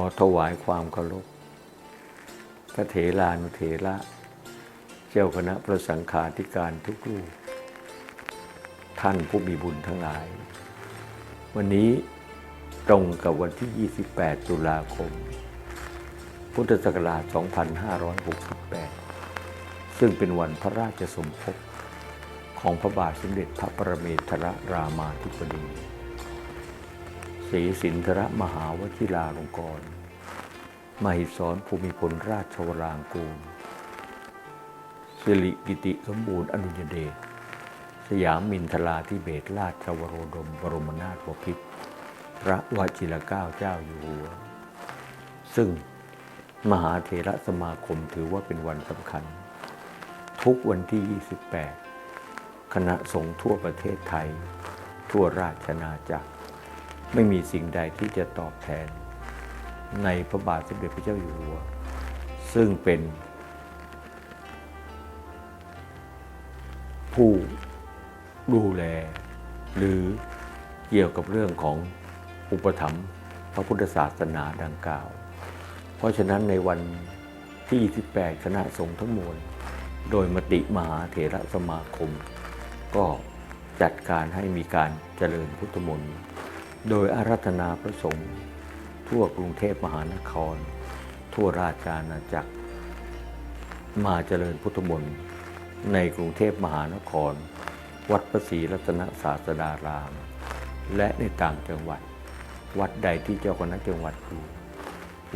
อถวายความเคารพพระเถรานุเถระ เจ้าคณะพระสังฆาธิการทุกรูปท่านผู้มีบุญทั้งหลาย วันนี้ตรงกับวันที่ 28 ตุลาคม พุทธศักราช 2568 ซึ่งเป็นวันพระราชสมภพของพระบาทสมเด็จพระประเมศรรามาธิบดี รีสินธรมหาวชิราลงกรณ์มหิศรภูมิพลราชวรางกูลสิริกิติสมบูรณ์อนุญเดชสยามมินทราธิเบศราชวโรดมบรมนาถบพิตรพระวชิรเกล้าเจ้าอยู่หัว ซึ่งมหาเถระสมาคมถือว่าเป็นวันสำคัญ ทุกวันที่ 28 คณะสงฆ์ทั่วประเทศไทย ทั่วราชนาจักร ไม่มีสิ่งใดที่จะตอบแทน ในพระบาทสมเด็จพระเจ้าอยู่หัว ซึ่งเป็น ผู้ดูแล หรือเกี่ยวกับเรื่องของอุปถัมภ์พระพุทธศาสนาดังกล่าว เพราะฉะนั้นในวันที่ 28 คณะสงฆ์ทั้งมวล โดยมติมหาเถระสมาคม ก็จัดการให้มีการเจริญพุทธมนต์ โดยอารัธนาพระสงฆ์ทั่วกรุงเทพมหานคร ทั่วราชอาณาจักร มาเจริญพุทธมนต์ในกรุงเทพมหานคร วัดพระศรีรัตนศาสดาราม และในต่างจังหวัด วัดใดที่เจ้าคณะจังหวัดอยู่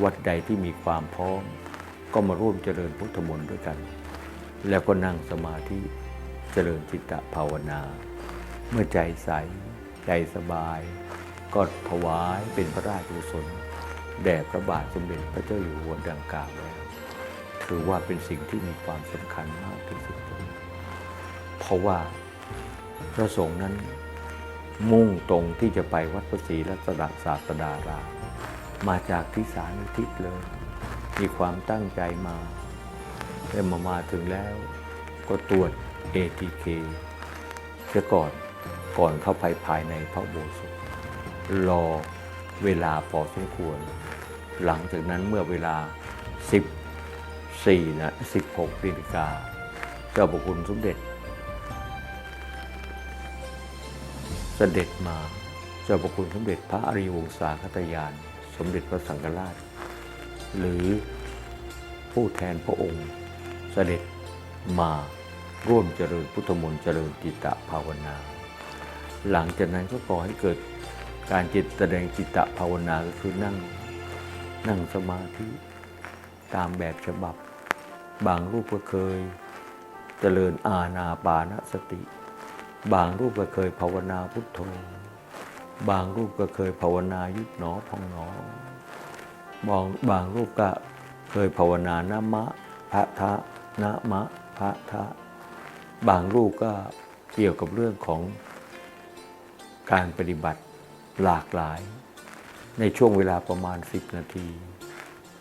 วัดใดที่มีความพร้อม ก็มาร่วมเจริญพุทธมนต์ด้วยกัน แล้วก็นั่งสมาธิเจริญจิตตภาวนา เมื่อใจใส ใจสบาย ก็ถวายเป็นพระราชกุศลแด่พระบาทสมเด็จพระเจ้าอยู่หัวดังกล่าวแล้วถือว่าเป็นสิ่งที่มีความสำคัญมากที่สุด เพราะว่าพระสงฆ์นั้นมุ่งตรงที่จะไปวัดพระศรีรัตนศาสดารามมาจากที่สานุทิศเลย มีความตั้งใจมาแต่มามาถึงแล้วก็ตรวจ ATK เสียก่อนก่อนเข้าไปภายในพระโบสถ์ รอเวลาพอสมควร หลังจากนั้นเมื่อเวลา 14นะ16นาฬิกาเจ้าพระคุณสมเด็จ เสด็จมาเจ้าพระคุณสมเด็จพระอริยวงศาคตยาน สมเด็จพระสังฆราช หรือผู้แทนพระองค์เสด็จมาร่วมเจริญพุทธมนต์เจริญจิตตภาวนา หลังจากนั้นก็ก่อให้เกิด การจิตแสดงจิตตภาวนาก็คือนั่งนั่งสมาธิ ตามแบบฉบับ บางรูปก็เคย เจริญอาณาปานสติ บางรูปก็เคยภาวนาพุทโธบางรูปก็เคยภาวนายุบหนอพองหนอบางบางรูปก็เคยภาวนานะมะพระทะนะมะพระทะบางรูปก็เกี่ยวกับเรื่องของการปฏิบัติ หลากหลาย ในช่วงเวลาประมาณ 10 นาที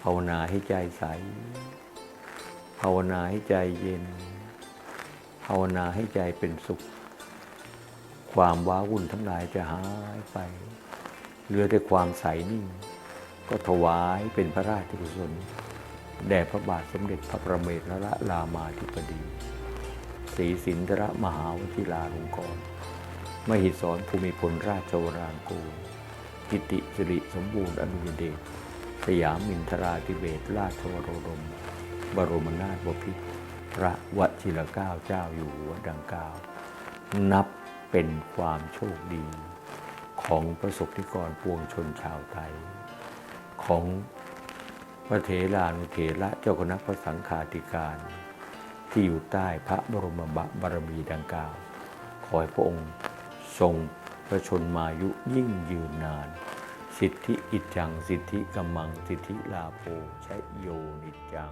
ภาวนาให้ใจใส ภาวนาให้ใจเย็น ภาวนาให้ใจเป็นสุข ความว้าวุ่นทั้งหลายจะหายไป เหลือแต่ความใสนิ่ง ก็ถวายเป็นพระราชกุศลแด่พระบาทสมเด็จพระประเมศรละรามาธิบดี ศรีสินธรมหาวชิราลงกรณ์ มหิศรภูมิพลราชวรางกูลกิติสิริสมบูรณ์อนุเดชสยามมินทราธิเบศราชวโรดมบรมนาถบพิตรพระวชิรเกล้าเจ้าอยู่หัวดังกล่าว นับเป็นความโชคดี ของประสบนิกรปวงชนชาวไทย ของพระเถรานุเถระเจ้าคณะพระสังฆาธิการ ที่อยู่ใต้พระบรมบารมีดังกล่าว ขอให้พระองค์ ทรงพระชนมายุยิ่งยืนนาน สิทธิอิจจัง สิทธิกัมมัง สิทธิลาโภใช้โยนิจัง